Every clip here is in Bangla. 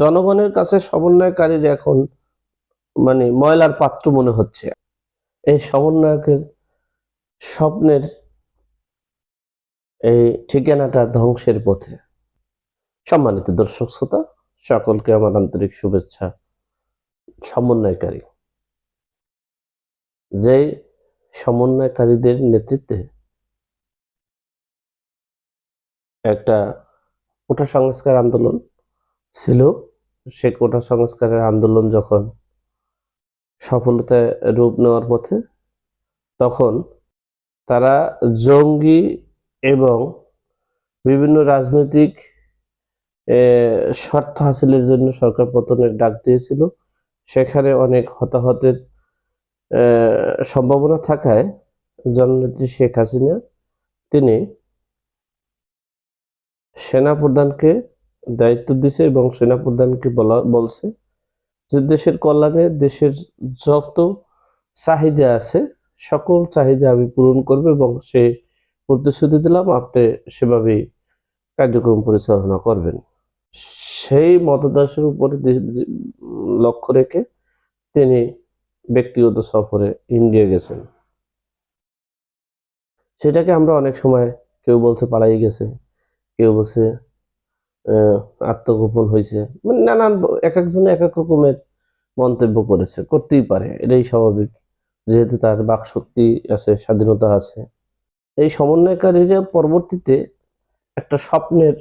জনগণের কাছে সমন্বয়কারীর এখন মানে ময়লার পাত্র মনে হচ্ছে। এই সমন্বয়কের স্বপ্নের এই ঠিকানাটা ধ্বংসের পথে। সম্মানিত দর্শক শ্রোতা, সকলকে আমার আন্তরিক শুভেচ্ছা। সমন্বয়কারী। যে সমন্বয়কারীদের নেতৃত্বে একটা কোটা সংস্কার আন্দোলন ছিল, সে কোটা সংস্কারের আন্দোলন যখন সফলতায় রূপ নেওয়ার পথে, তখন তারা জঙ্গি এবং বিভিন্ন রাজনৈতিক স্বার্থ হাসিলের জন্য সরকার পতনের ডাক দিয়েছিল। সেখানে অনেক হতাহতের সম্ভাবনা থাকায় জননেত্রী শেখ হাসিনা, তিনি সেনাপ্রধানকে দায়িত্ব দিছে এবং সেনাপ্রধানকে বলা, বলছে যে দেশের কল্যাণে দেশের যত চাহিদা আছে, সকল চাহিদা আমি পূরণ করব এবং সে প্রতিশ্রুতি দিলাম, আপনি সেভাবেই কার্যক্রম পরিচালনা করবেন। সেই মতদাসের উপরে লক্ষ্য রেখে তিনি ব্যক্তিগত সফরে ইন্ডিয়া গেছেন। সেটাকে আমরা অনেক সময় কেউ বলছে পালাই গেছে, কেউ বলছে আত্মগোপন হয়েছে। মানে নানান এক একজনে এক এক রকমের মন্তব্য করেছে, করতেই পারে, এটাই স্বাভাবিক। যেহেতু তার বাক শক্তি আছে, স্বাধীনতা আছে। এই সমন্বয়কারীরা পরবর্তীতে একটা স্বপ্নের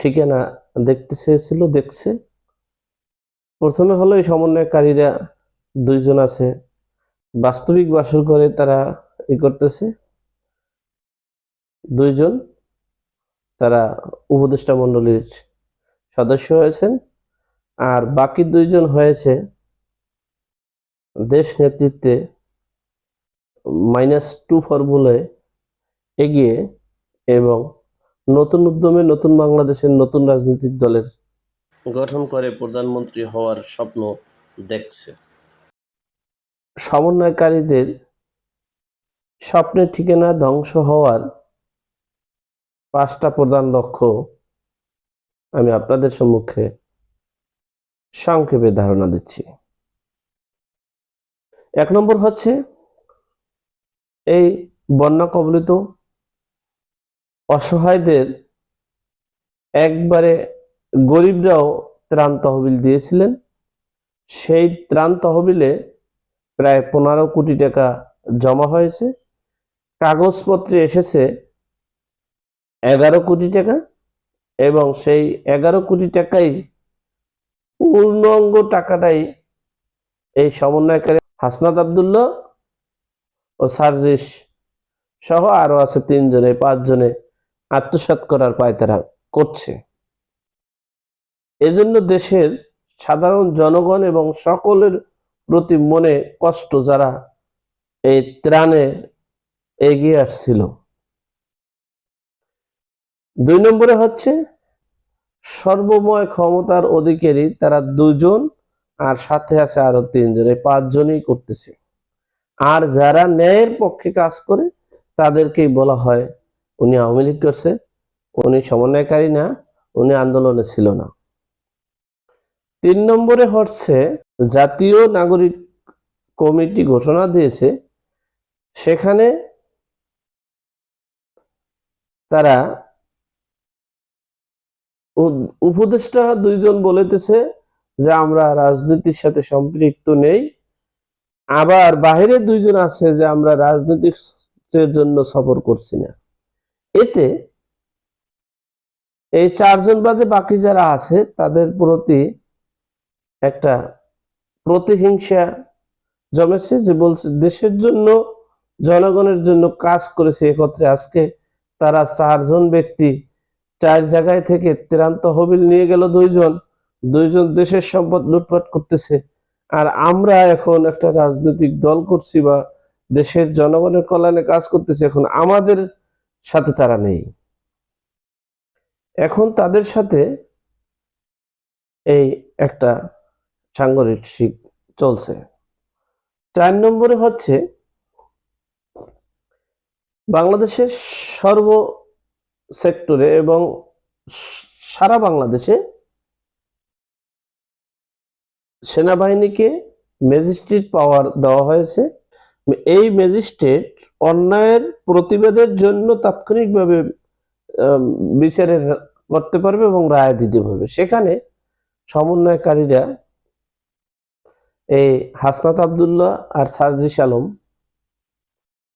ঠিকানা দেখতে চেয়েছিল, দেখছে। প্রথমে হলো এই সমন্বয়কারীরা দুইজন আছে। বাস্তবিক বাসর করে তারা ই করতেছে। দুইজন তারা উপদেষ্টা মণ্ডলীর সদস্য হয়েছেন। আর বাকি দুইজন হয়েছে দেশ নেতৃত্বে মাইনাস টু ফর্মুলায় এগিয়ে এবং নতুন উদ্যমে নতুন বাংলাদেশের নতুন রাজনৈতিক দলের গঠন করে প্রধানমন্ত্রী হওয়ার স্বপ্ন দেখছে। সমন্বয়কারীদের স্বপ্নের ঠিকানা ধ্বংস হওয়ার পাঁচটা প্রধান লক্ষ্য আমি আপনাদের সম্মুখে সংক্ষেপে ধারণা দিচ্ছি। এক নম্বর হচ্ছে, এই বন্যা কবলিত অসহায়দের একবারে গরিবরাও ত্রাণ তহবিল দিয়েছিলেন। সেই ত্রাণ তহবিলে প্রায় পনেরো কোটি টাকা জমা হয়েছে। কাগজপত্রে এসেছে এগারো কোটি টাকা এবং সেই এগারো কোটি টাকাই পূর্ণাঙ্গ টাকাটাই এই সমন্বয়কারী হাসনাত আবদুল্লাহ ও সার্জিস সহ আরও আছে তিনজনে, পাঁচজনে আত্মসাৎ করার পায়তারা করছে। এজন্য দেশের সাধারণ জনগণ এবং সকলের প্রতি মনে কষ্ট যারা এই ত্রাণের এগিয়ে আসছিল। দুই নম্বরে হচ্ছে সর্বময় ক্ষমতার অধিকারী তারা দুজন আর সাথে আছে আরও তিনজন, এই পাঁচজনই করতেছে। আর যারা ন্যায়ের পক্ষে কাজ করে, তাদেরকেই বলা হয় উনি আওয়ামী লীগ করছে, উনি সমন্বয়কারী না, উনি আন্দোলনে ছিল না। তিন নম্বরে হচ্ছে জাতীয় নাগরিক কমিটি ঘোষণা দিয়েছে, সেখানে তারা উপদেষ্টা দুইজন বলেতেছে যে আমরা রাজনীতির সাথে সম্পৃক্ত নেই। আবার বাইরে দুইজন আছে যে আমরা রাজনৈতিক জন্য সফর করছি না। এতে এই চারজন বাদে বাকি যারা আছে তাদের প্রতি একটা প্রতিহিংসা জমেছে যে বলছে দেশের জন্য, জনগণের জন্য কাজ করেছে। একত্রে আজকে তারা চারজন ব্যক্তি চার জায়গায় থেকে ত্রাণ তহবিল নিয়ে গেল দুইজন। দুইজন দেশের সম্পদ লুটপাট করতেছে। আর আমরা এখন একটা রাজনৈতিক দল করছি বা দেশের জনগণের কল্যাণে কাজ করতেছি, এখন আমাদের সাথে তারা নেই। এখন তাদের সাথে এই একটা সাংগঠনিক চলছে। চার নম্বরে হচ্ছে বাংলাদেশের সর্ব সেক্টরে এবং সারা বাংলাদেশে সেনাবাহিনীকে ম্যাজিস্ট্রেট পাওয়ার দেওয়া হয়েছে। এই ম্যাজিস্ট্রেট অন্যায়ের প্রতিবাদের জন্য তাৎক্ষণিকভাবে বিচারের করতে পারবে এবং রায় দিতে পারবে। সেখানে সমন্বয়কারীরা এই হাসনাত আবদুল্লাহ আর সার্জিস আলম,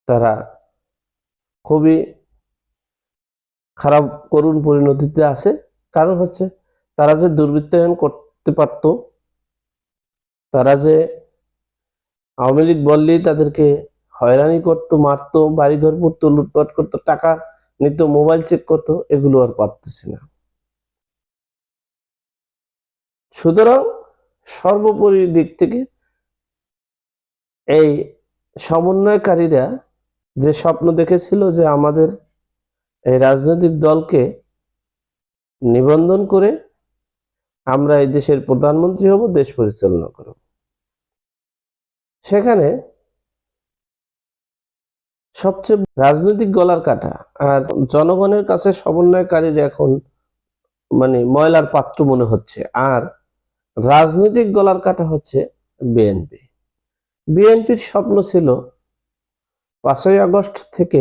তারা খুবই খারাপ করুণ পরিণতিতে আছে। কারণ হচ্ছে তারা যে দুর্বৃত্তায়ন করতে পারত, তারা যে আওয়ামী লীগ বললেই তাদেরকে হয়রানি করতো, মারতো, বাড়িঘর পড়তো, লুটপাট করতো, টাকা নিত, মোবাইল চেক করতো, এগুলো আর পারতেছে না। সুতরাং সর্বোপরি দিক থেকে এই সমন্বয়কারীরা যে স্বপ্ন দেখেছিল যে আমাদের এই রাজনৈতিক দলকে নিবন্ধন করে আমরা এই দেশের প্রধানমন্ত্রী হব, দেশ পরিচালনা করব। সেখানে সবচেয়ে রাজনৈতিক গলার কাটা আর জনগণের কাছে সমন্বয়কারীর এখন মানে ময়লার পাত্র মনে হচ্ছে। আর রাজনৈতিক গলার কাটা হচ্ছে বিএনপি। বিএনপির স্বপ্ন ছিল পাঁচই আগস্ট থেকে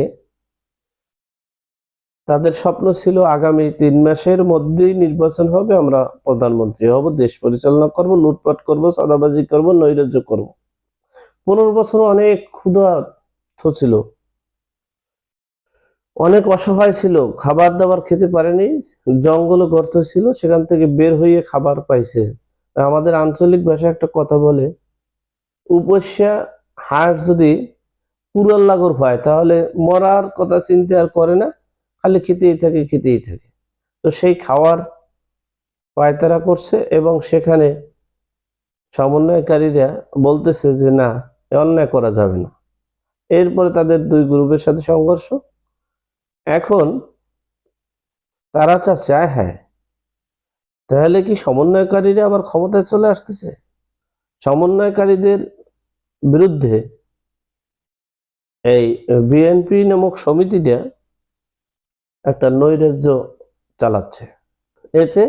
তাদের স্বপ্ন ছিল আগামী তিন মাসের মধ্যেই নির্বাচন হবে, আমরা প্রধানমন্ত্রী হব, দেশ পরিচালনা করব, লুটপাট করব সাদাবাজি করব, নৈরাজ্য করব। পনেরো বছর অনেক ক্ষুধার্থ ছিল। অনেক অসহায় ছিল, খাবার দাবার খেতে পারেনি, জঙ্গল গর্ত ছিল, সেখান থেকে বের হয়ে খাবার পাইছে। আমাদের আঞ্চলিক ভাষায় একটা কথা বলে, উপস্যা হাঁস যদি পুরাল লাগর হয়, তাহলে মরার কথা চিন্তা আর করে না? খালি খেতেই থাকে খেতেই থাকে। তো সেই খাওয়ার পায়তারা করছে এবং সেখানে সমন্বয়কারীরা বলতেছে যে, না অন্যায় করা যাবে না। এরপরে তাদের দুই গ্রুপের সাথে সংঘর্ষ। এখন তারা চা চায় হ্যাঁ তাহলে কি সমন্বয়কারীরা আবার ক্ষমতায় চলে আসতেছে? সমন্বয়কারীদের বিরুদ্ধে এই বিএনপি নামক সমিতিটা একটা নৈরাজ্য চালাচ্ছে। এতে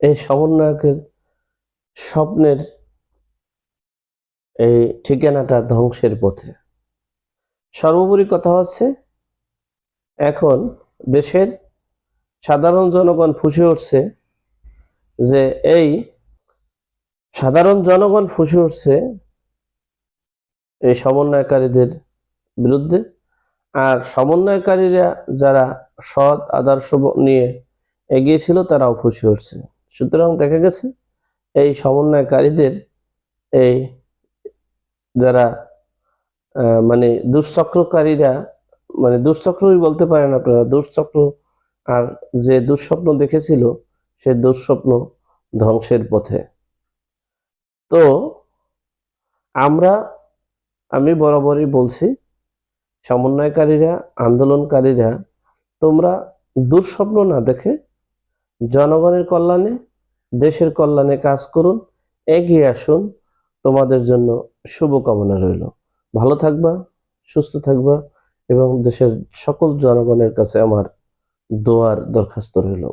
এই সমন্বয়কের স্বপ্নের এই ঠিকানাটা ধ্বংসের পথে। সর্বোপরি কথা হচ্ছে, এখন দেশের সাধারণ জনগণ ফুসে উঠছে যে এই সাধারণ জনগণ ফুসে উঠছে এই সমন্বয়কারীদের বিরুদ্ধে। আর সমন্বয়কারীরা যারা সৎ আদর্শ নিয়ে এগিয়েছিল, তারাও খুশি হচ্ছে। সুতরাং দেখা গেছে, এই সমন্বয়কারীদের এই যারা মানে দুশ্চক্রকারীরা মানে দুশ্চক্রই বলতে পারেন আপনারা দুশ্চক্র আর যে দুঃস্বপ্ন দেখেছিল, সে দুঃস্বপ্ন ধ্বংসের পথে। তো আমরা, আমি বরাবরই বলছি সমন্বয়কারীরা, আন্দোলনকারীরা, তোমরা দুঃস্বপ্ন না দেখে জনগণের কল্যাণে, দেশের কল্যাণে কাজ করুন, এগিয়ে আসুন। তোমাদের জন্য শুভকামনা রইল। ভালো থাকবা, সুস্থ থাকবা এবং দেশের সকল জনগণের কাছে আমার দোয়ার দরখাস্ত রইল।